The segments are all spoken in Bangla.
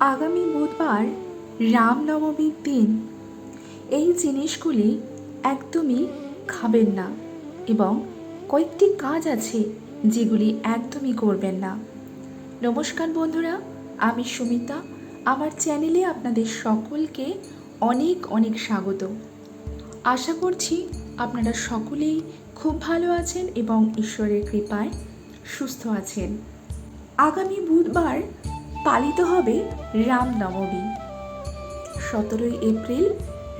আগামী বুধবার রামনবমীর দিন। এই জিনিসগুলি একদমই খাবেন না এবং কয়েকটি কাজ আছে যেগুলি একদমই করবেন না। নমস্কার বন্ধুরা, আমি সুমিতা। আমার চ্যানেলে আপনাদের সকলকে অনেক অনেক স্বাগত। আশা করছি আপনারা সকলেই খুব ভালো আছেন এবং ঈশ্বরের কৃপায় সুস্থ আছেন। আগামী বুধবার পালিত হবে রামনবমী সতেরোই এপ্রিল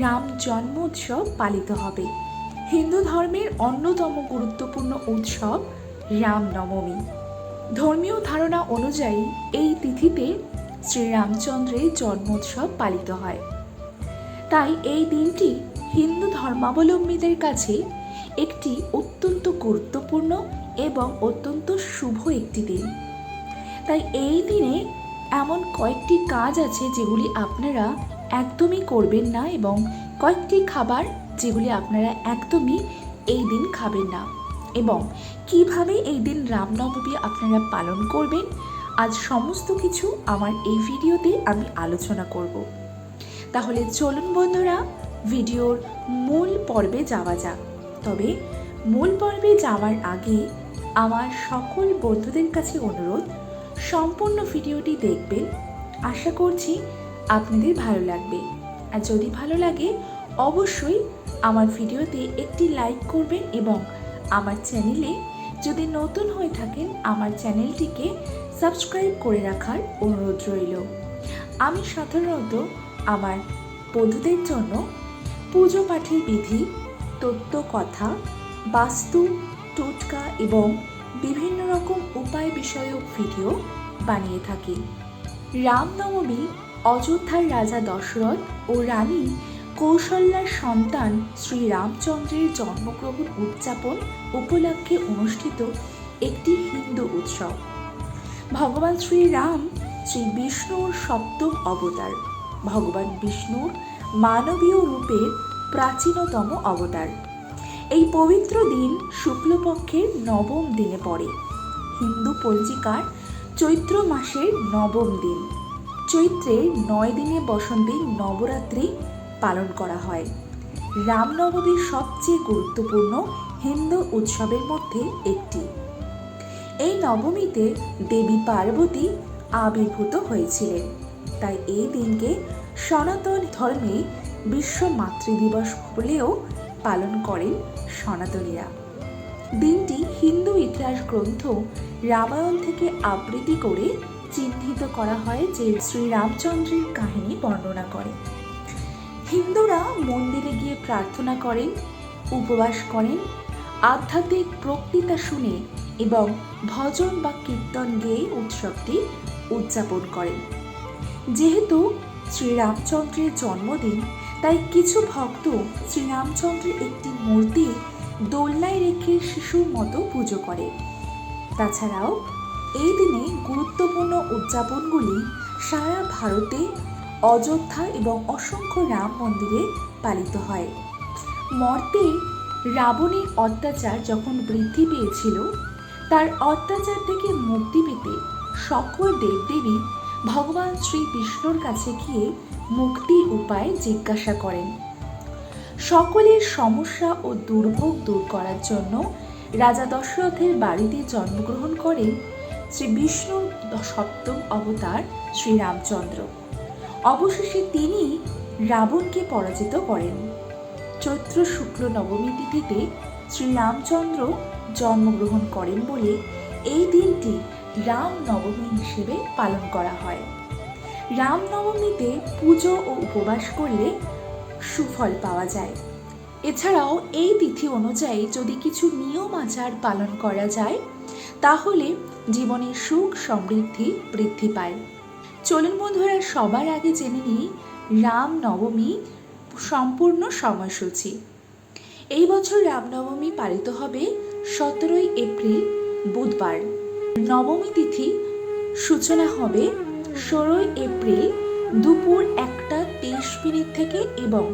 রাম জন্ম উৎসব পালিত হবে। হিন্দু ধর্মের অন্যতম গুরুত্বপূর্ণ উৎসব রামনবমী ধর্মীয় ধারণা অনুযায়ী এই তিথিতে শ্রীরামচন্দ্রের জন্মোৎসব পালিত হয়। তাই এই দিনটি হিন্দু ধর্মাবলম্বীদের কাছে একটি অত্যন্ত গুরুত্বপূর্ণ এবং অত্যন্ত শুভ একটি দিন। তাই এই দিনে এমন কয়েকটি কাজ আছে যেগুলি আপনারা একদমই করবেন না এবং কয়েকটি খাবার যেগুলি আপনারা একদমই এই দিন খাবেন না। এবং কীভাবে এই দিন রামনবমী আপনারা পালন করবেন, আজ সমস্ত কিছু আমার এই ভিডিওতে আমি আলোচনা করব। তাহলে চলুন বন্ধুরা, ভিডিওর মূল পর্বে যাওয়া যাক। তবে মূল পর্বে যাওয়ার আগে আমার সকল বন্ধুদের কাছে অনুরোধ সম্পূর্ণ ভিডিওটি দেখবেন। আশা করছি আপনাদের ভালো লাগবে। আর যদি ভালো লাগে, অবশ্যই আমার ভিডিওতে একটি লাইক করবেন এবং আমার চ্যানেলে যদি নতুন হয়ে থাকেন, আমার চ্যানেলটিকে সাবস্ক্রাইব করে রাখার অনুরোধ রইল। আমি সাধারণত আমার বন্ধুদের জন্য পুজো পাঠের বিধি, তত্ত্ব কথা, বাস্তু, টোটকা এবং বিভিন্ন রকম উপায় বিষয়ক ভিডিও বানিয়ে থাকি। রামনবমী অযোধ্যার রাজা দশরথ ও রানী কৌশল্যার সন্তান শ্রী রামচন্দ্রের জন্মগ্রহণ উদযাপন উপলক্ষে অনুষ্ঠিত একটি হিন্দু উৎসব। ভগবান শ্রীরাম শ্রী বিষ্ণুর সপ্তম অবতার। ভগবান বিষ্ণুর মানবীয় রূপের প্রাচীনতম অবতার। এই পবিত্র দিন শুক্লপক্ষের নবম দিনে পড়ে। হিন্দু পঞ্জিকার চৈত্র মাসের নবম দিন। চৈত্রের নয় দিনে বসন্তে নবরাত্রি পালন করা হয়। রামনবমী সবচেয়ে গুরুত্বপূর্ণ হিন্দু উৎসবের মধ্যে একটি। এই নবমীতে দেবী পার্বতী আবির্ভূত হয়েছিলেন। তাই এই দিনকে সনাতন ধর্মে বিশ্ব মাতৃদিবস বলেও পালন করেন সনাতনীরা। দিনটি হিন্দু ইতিহাস গ্রন্থ রামায়ণ থেকে আবৃত্তি করে চিহ্নিত করা হয় যে শ্রীরামচন্দ্রের কাহিনী বর্ণনা করে। হিন্দুরা মন্দিরে গিয়ে প্রার্থনা করেন, উপবাস করেন, আধ্যাত্মিক বক্তৃতা শুনে এবং ভজন বা কীর্তন গেয়ে উৎসবটি উদযাপন করেন। যেহেতু শ্রীরামচন্দ্রের জন্মদিন, তাই কিছু ভক্ত শ্রীরামচন্দ্রের একটি মূর্তি দোলনায় রেখে শিশুর মতো পুজো করে। তাছাড়াও, এই দিনে গুরুত্বপূর্ণ উদযাপনগুলি সারা ভারতে অযোধ্যা এবং অসংখ্য রাম মন্দিরে পালিত হয়। মর্তে রাবণের অত্যাচার যখন বৃদ্ধি পেয়েছিল, তার অত্যাচার থেকে মুক্তি পেতে সকল দেবদেবী ভগবান শ্রী বিষ্ণুর কাছে গিয়ে মুক্তির উপায় জিজ্ঞাসা করেন। সকলের সমস্যা ও দুর্ভোগ দূর করার জন্য রাজা দশরথের বাড়িতে জন্মগ্রহণ করেন শ্রী বিষ্ণুর সপ্তম অবতার শ্রীরামচন্দ্র। অবশেষে তিনি রাবণকে পরাজিত করেন। চৈত্র শুক্ল নবমী তিথিতে শ্রীরামচন্দ্র জন্মগ্রহণ করেন বলে এই দিনটি রাম নবমী হিসেবে পালন করা হয়। রামনবমীতে পুজো ও উপবাস করলে সুফল পাওয়া যায়। এছাড়াও এই তিথি অনুযায়ী যদি কিছু নিয়ম আচার পালন করা যায়, তাহলে জীবনে সুখ সমৃদ্ধি বৃদ্ধি পায়। চলুন বন্ধুরা, সবার আগে জেনে নিই রামনবমী সম্পূর্ণ সময়সূচি। এই বছর রামনবমী পালিত হবে সতেরোই এপ্রিল, বুধবার। নবমী তিথি সূচনা হবে ষোলোই এপ্রিল দুপুর একটা তেইশ মিনিট থেকে এবং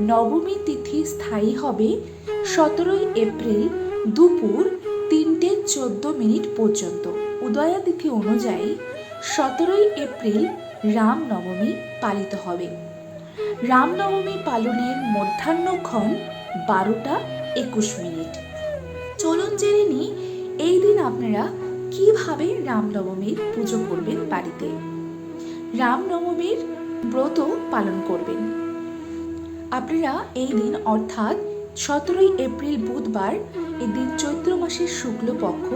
নবমী তিথি স্থায়ী হবে সতেরোই এপ্রিল দুপুর তিনটে চোদ্দ মিনিট পর্যন্ত। উদয়া তিথি অনুযায়ী সতেরোই এপ্রিল রামনবমী পালিত হবে। রামনবমী পালনের মধ্যাহ্নক্ষণ বারোটা একুশ মিনিট। চলুন জেনে নিই, এই দিন আপনারা কীভাবে রামনবমীর পুজো করবেন বাড়িতে? রামনবমীর ব্রত পালন করবেন। আপনারা এই দিন অর্থাৎ সতেরোই এপ্রিল বুধবার এই দিন চৈত্র মাসের শুক্লপক্ষ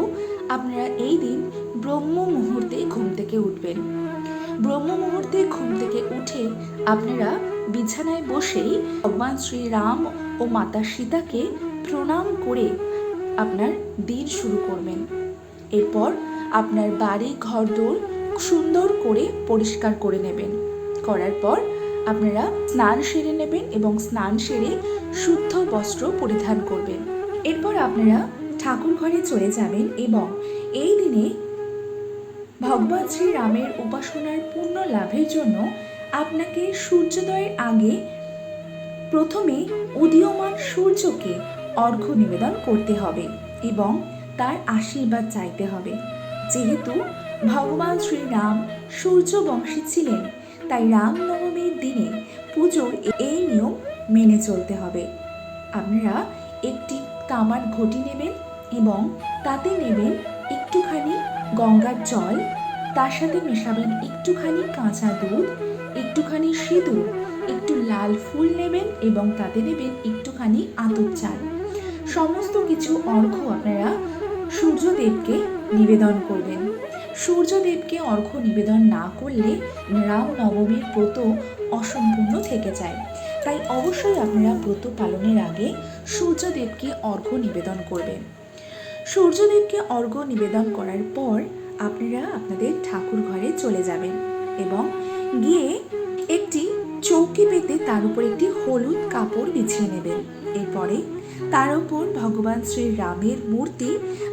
আপনারা এই দিন ব্রহ্ম মুহূর্তে ঘুম থেকে উঠবেন। ব্রহ্ম মুহূর্তে ঘুম থেকে উঠে আপনারা বিছানায় বসেই ভগবান শ্রীরাম ও মাতা সীতাকে প্রণাম করে আপনার দিন শুরু করবেন। এরপর আপনার বাড়ি, ঘরদোর সুন্দর করে পরিষ্কার করে নেবেন। করার পর আপনারা স্নান সেরে নেবেন এবং স্নান সেরে শুদ্ধ বস্ত্র পরিধান করবেন। এরপর আপনারা ঠাকুর ঘরে চলে যাবেন এবং এই দিনে ভগবান শ্রীরামের উপাসনার পূর্ণ লাভের জন্য আপনাকে সূর্যোদয়ের আগে প্রথমে উদীয়মান সূর্যকে অর্ঘ্য নিবেদন করতে হবে এবং তার আশীর্বাদ চাইতে হবে। যেহেতু ভগবান শ্রীরাম সূর্যবংশী ছিলেন, তাই রামনবমীর দিনে পুজোর এই নিয়ম মেনে চলতে হবে। আপনারা একটি তামার ঘটি নেবেন এবং তাতে নেবেন একটুখানি গঙ্গার জল, তার সাথে মেশাবেন একটুখানি কাঁচা দুধ, একটুখানি সিঁদুর, একটু লাল ফুল নেবেন এবং তাতে নেবেন একটুখানি আতর চাল। সমস্ত কিছু অর্ঘ্য আপনারা সূর্যদেবকে নিবেদন করবেন। সূর্যদেবকে অর্ঘ্য নিবেদন না করলে রাম নবমীর ব্রত অসম্পূর্ণ থেকে যায়। তাই অবশ্যই আপনারা ব্রত পালনের আগে সূর্যদেবকে অর্ঘ্য নিবেদন করবেন। সূর্যদেবকে অর্ঘ্য নিবেদন করার পর আপনারা আপনাদের ঠাকুর ঘরে চলে যাবেন এবং গিয়ে চৌকি পেতে তার উপর একটি হলুদ কাপড় বিছিয়ে নেবেন। এরপরে তার উপর ভগবান শ্রী রামের মূর্তি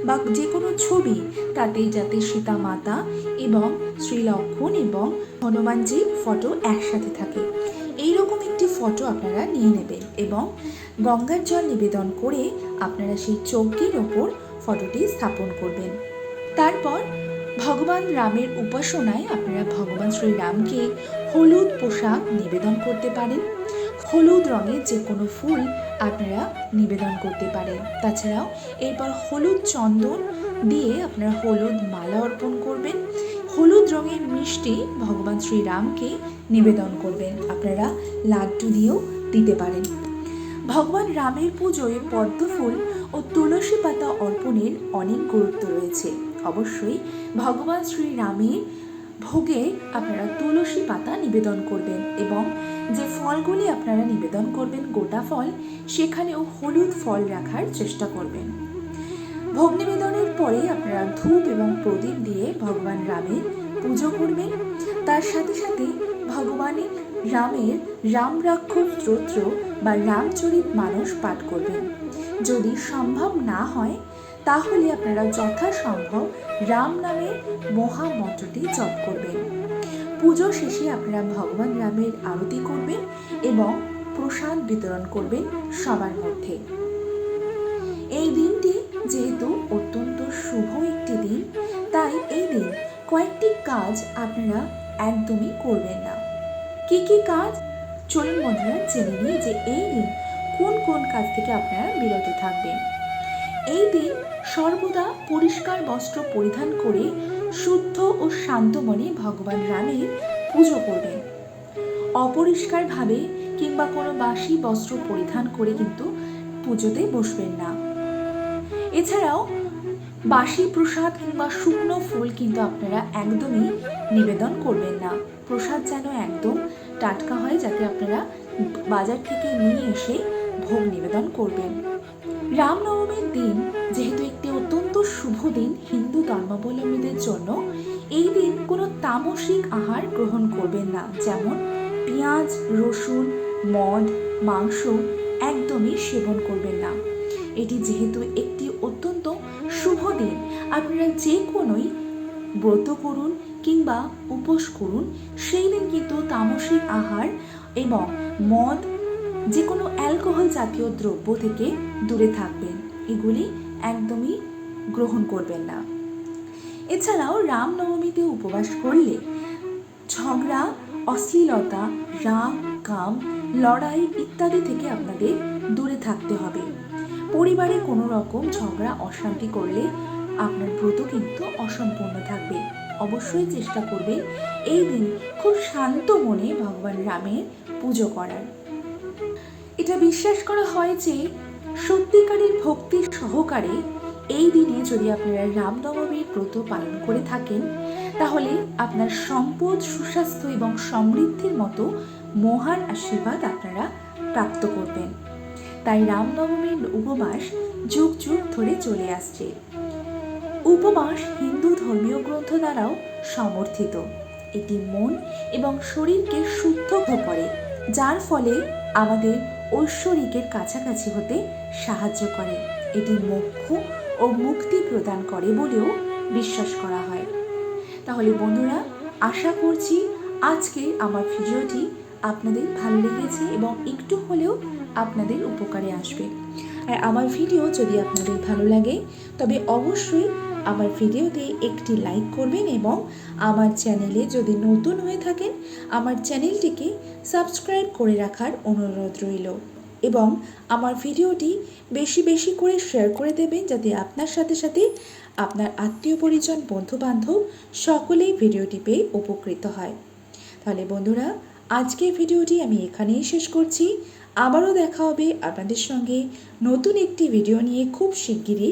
বা যে কোনো ছবি, তাতে যাতে সীতা মাতা এবং শ্রী লক্ষণ এবং হনুমানজি ফটো একসাথে থাকে। এইরকম একটি ফটো আপনারা নিয়ে নেবেন এবং গঙ্গার জল নিবেদন করে আপনারা সেই চৌকির ওপর ফটোটি স্থাপন করবেন। তারপর ভগবান রামের উপাসনায় আপনারা ভগবান শ্রীরামকে হলুদ পোশাক নিবেদন করতে পারেন। হলুদ রঙের যে কোনো ফুল আপনারা নিবেদন করতে পারেন। তাছাড়াও এরপর হলুদ চন্দন দিয়ে আপনারা হলুদ মালা অর্পণ করবেন। হলুদ রঙের মিষ্টি ভগবান শ্রীরামকে নিবেদন করবেন। আপনারা লাড্ডু দিয়েও দিতে পারেন। ভগবান রামের পুজোয় পদ্মফুল ও তুলসী পাতা অর্পণের অনেক গুরুত্ব রয়েছে। অবশ্যই ভগবান শ্রীরামের ভোগে আপনারা তুলসী পাতা নিবেদন করবেন এবং যে ফলগুলি আপনারা নিবেদন করবেন, গোটা ফল, সেখানেও হলুদ ফল রাখার চেষ্টা করবেন। ভোগ নিবেদনের পরে আপনারা ধূপ এবং প্রদীপ দিয়ে ভগবান রামের পুজো করবেন। তার সাথে সাথে ভগবানের রামের রাম রাক্ষস বা রামচরিত মানুষ পাঠ করবেন। যদি সম্ভব না হয় তাহলে আপনারা যথাসম্ভব রাম নামের মহামন্ত্রটি জপ করবেন। পুজো শেষে আপনারা ভগবান রামের আরতি করবেন এবং প্রসাদ বিতরণ করবেন সবার মধ্যে। এই দিনটি যেহেতু অত্যন্ত শুভ একটি দিন, তাই এই দিন কয়েকটি কাজ আপনারা একদমই করবেন না। কি কি কাজ? চলুন বন্ধুরা, জেনে নিই যে এই দিন কোন কোন কাজ থেকে আপনারা বিরত থাকবেন। এই দিন সর্বদা পরিষ্কার বস্ত্র পরিধান করে শুদ্ধ ও শান্ত মনে ভগবান রামের পুজো করবেন। অপরিষ্কারভাবে কিংবা কোনো বাসি বস্ত্র পরিধান করে কিন্তু পুজোতে বসবেন না। এছাড়াও বাসি প্রসাদ কিংবা শুকনো ফুল কিন্তু আপনারা একদমই নিবেদন করবেন না। প্রসাদ যেন একদম টাটকা হয় যাতে আপনারা বাজার থেকে নিয়ে এসে ভোগ নিবেদন করবেন। রামনবমীর দিন যেহেতু একটি অত্যন্ত শুভ দিন হিন্দু ধর্মাবলম্বীদের জন্য, এই দিন কোনো তামসিক আহার গ্রহণ করবেন না। যেমন পেঁয়াজ, রসুন, মদ, মাংস একদমই সেবন করবেন না। এটি যেহেতু একটি অত্যন্ত শুভ দিন, আপনারা যে কোনোই ব্রত করুন কিংবা উপোস করুন, সেই দিন কিন্তু তামসিক আহার এবং মদ যে কোনো অ্যালকোহল জাতীয় দ্রব্য থেকে দূরে থাকবেন। এগুলি একদমই গ্রহণ করবেন না। এছাড়াও রামনবমীতে উপবাস করলে ঝগড়া, অশ্লীলতা, রাগ, কাম, লড়াই ইত্যাদি থেকে আপনাদের দূরে থাকতে হবে। পরিবারে কোনো রকম ঝগড়া, অশান্তি করলে আপনার ব্রত কিন্তু অসম্পূর্ণ থাকবে। অবশ্যই চেষ্টা করবে এই দিন খুব শান্ত মনে ভগবান রামের পুজো করার। এটা বিশ্বাস করা হয় যে সত্যিকারের ভক্তি সহকারে এই দিনে যদি আপনারা রামনবমীর ব্রত পালন করে থাকেন, তাহলে আপনার সম্পদ, সুস্বাস্থ্য এবং সমৃদ্ধির মতো মহান আশীর্বাদ আপনারা প্রাপ্ত করবেন। তাই রামনবমীর উপবাস যুগ যুগ ধরে চলে আসছে। উপবাস হিন্দু ধর্মীয় গ্রন্থ দ্বারাও সমর্থিত। এটি মন এবং শরীরকে শুদ্ধ করে, যার ফলে আমাদের ঐশ্বরিকের কাছাকাছি হতে সাহায্য করে। এটি মোক্ষ ও মুক্তি প্রদান করে বলেও বিশ্বাস করা হয়। তাহলে বন্ধুরা, আশা করছি আজকে আমার ভিডিওটি আপনাদের ভালো লেগেছে এবং একটু হলেও আপনাদের উপকারে আসবে। আর আমার ভিডিও যদি আপনাদের ভালো লাগে, তবে অবশ্যই আমার ভিডিওতে একটি লাইক করবেন এবং আমার চ্যানেলে যদি নতুন হয়ে থাকেন, আমার চ্যানেলটিকে সাবস্ক্রাইব করে রাখার অনুরোধ রইল এবং আমার ভিডিওটি বেশি বেশি করে শেয়ার করে দেবেন যাতে আপনার সাথে সাথে আপনার আত্মীয় পরিজন বন্ধু বান্ধব সকলেই ভিডিওটি পেয়ে উপকৃত হয়। তাহলে বন্ধুরা, আজকের ভিডিওটি আমি এখানেই শেষ করছি। আবারও দেখা হবে আপনাদের সঙ্গে নতুন একটি ভিডিও নিয়ে খুব শিগগিরই।